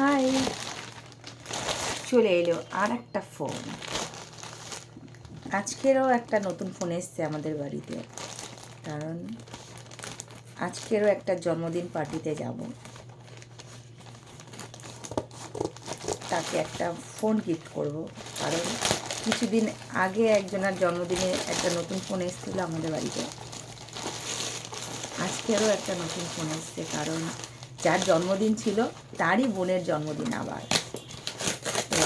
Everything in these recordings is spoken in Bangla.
হাই। চলে এলো আর একটা ফোন। আজকেরও একটা নতুন ফোন এসছে আমাদের বাড়িতে, কারণ আজকেরও একটা জন্মদিন পার্টিতে যাব। তাকে একটা ফোন গিফট করব, কারণ কিছুদিন আগে একজনের জন্মদিনে একটা নতুন ফোন এসেছিল আমাদের বাড়িতে। আজকেরও একটা নতুন ফোন এসছে, কারণ যার জন্মদিন ছিল, তারই বোনের জন্মদিন আবার। তো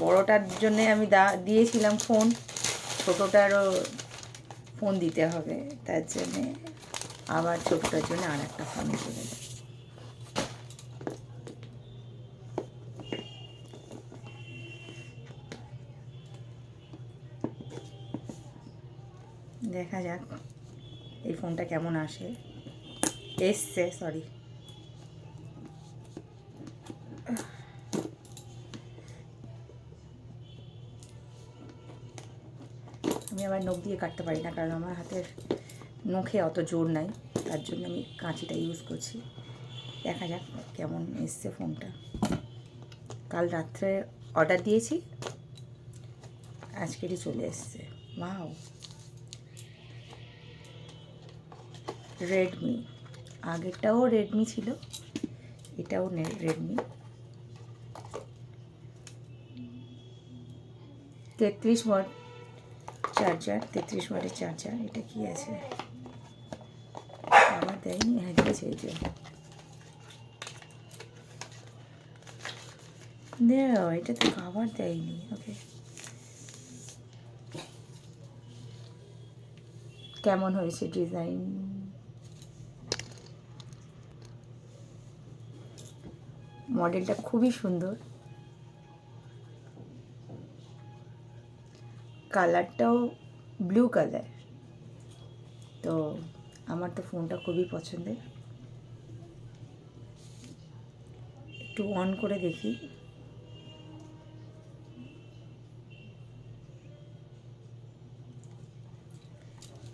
বড়টার জন্যে আমি দা, দিয়েছিলাম ফোন ছোটোটারও ফোন দিতে হবে, তার জন্যে আবার ছোটোটার জন্য আর একটা ফোন গেল। দেখা যাক এই ফোনটা কেমন আসে। এসছে সরি আমি আবার নখ দিয়ে কাটতে পারি না, কারণ আমার হাতের নখে অত জোর নাই, তার জন্য আমি কাঁচিটা ইউজ করছি। দেখা যাক কেমন এসছে ফোনটা কাল রাত্রে অর্ডার দিয়েছি, আজকেরই চলে এসছে। ওয়াও রেডমি আগেরটাও রেডমি ছিল, এটাও রেডমি তেত্রিশ ওয়াট চার্জার তেত্রিশ ওয়াটের চার্জার এটা কি আছে? আবার দেয়নি হ্যাঁ দিয়েছে এই যে। এটা তো খাবার দেয়নি ওকে কেমন হয়েছে ডিজাইন মডেলটা খুবই সুন্দর। কালারটাও ব্লু কালার। তো আমার তো ফোনটা খুবই পছন্দের। একটু অন করে দেখি।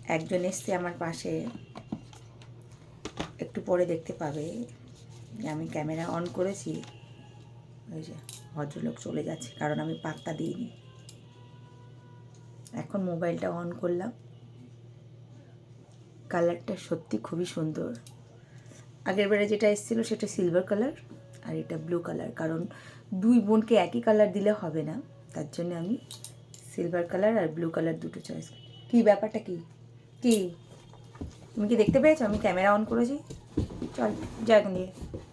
একজন এসছে আমার পাশে। একটু পরে দেখতে পাবে। আমি ক্যামেরা অন করেছি, ওই যে ভদ্রলোক চলে যাচ্ছে, কারণ আমি পাত্তা দিইনি। এখন মোবাইলটা অন করলাম। কালারটা সত্যি খুবই সুন্দর। আগের বারে যেটা এসেছিল সেটা সিলভার কালার আর এটা ব্লু কালার কারণ দুই বোনকে একই কালার দিলে হবে না। তার জন্য আমি সিলভার কালার আর ব্লু কালার দুটো চয়েস কী ব্যাপারটা কি? কি? তুমি কি দেখতে পেয়েছ? আমি ক্যামেরা অন করেছি? চল যা এখন দিয়ে যাই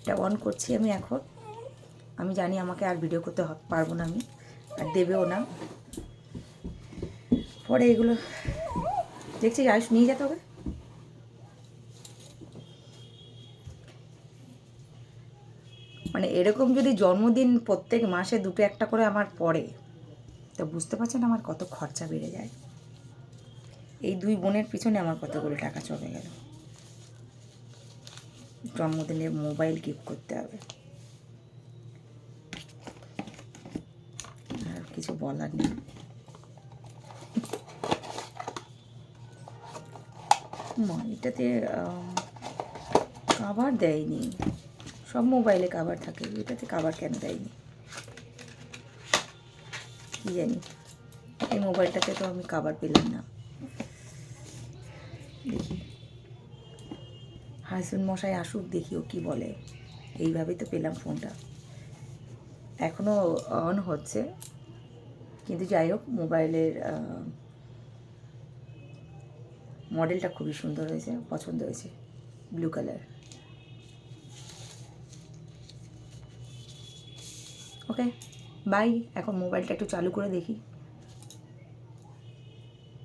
এটা অন করছি আমি এখন। আমি জানি আমাকে আর ভিডিও করতে পারব না আমি, আর দেবেও না। পরে এগুলো, দেখছি আয়ুষ, নিয়ে যেতে হবে। মানে এরকম যদি জন্মদিন প্রত্যেক মাসে দুটো একটা করে আমার পড়ে, তো বুঝতে পারছেন আমার কত খরচা বেড়ে যায়। এই দুই বোনের পিছনে আমার কতগুলো টাকা চলে গেল। জন্মদিনে মোবাইল গিফট করতে হবে। আর কিছু বলার নেই। মা, এটাতে কাভার দেয়নি। সব মোবাইলে কাভার থাকে। এটাতে কাভার কেন দেয়নি? কি জানি? এই মোবাইলটাতে তো আমি কাভার পেলাম না। দেখি। হাসবেন্ড মশাই আসুক, দেখি ও কী বলে। এইভাবেই তো পেলাম ফোনটা। এখনও অন হচ্ছে। কিন্তু যাই হোক, মোবাইলের মডেলটা খুবই সুন্দর হয়েছে, পছন্দ হয়েছে, ব্লু কালার। Okay, by. এখন মোবাইলটা একটু চালু করে দেখি।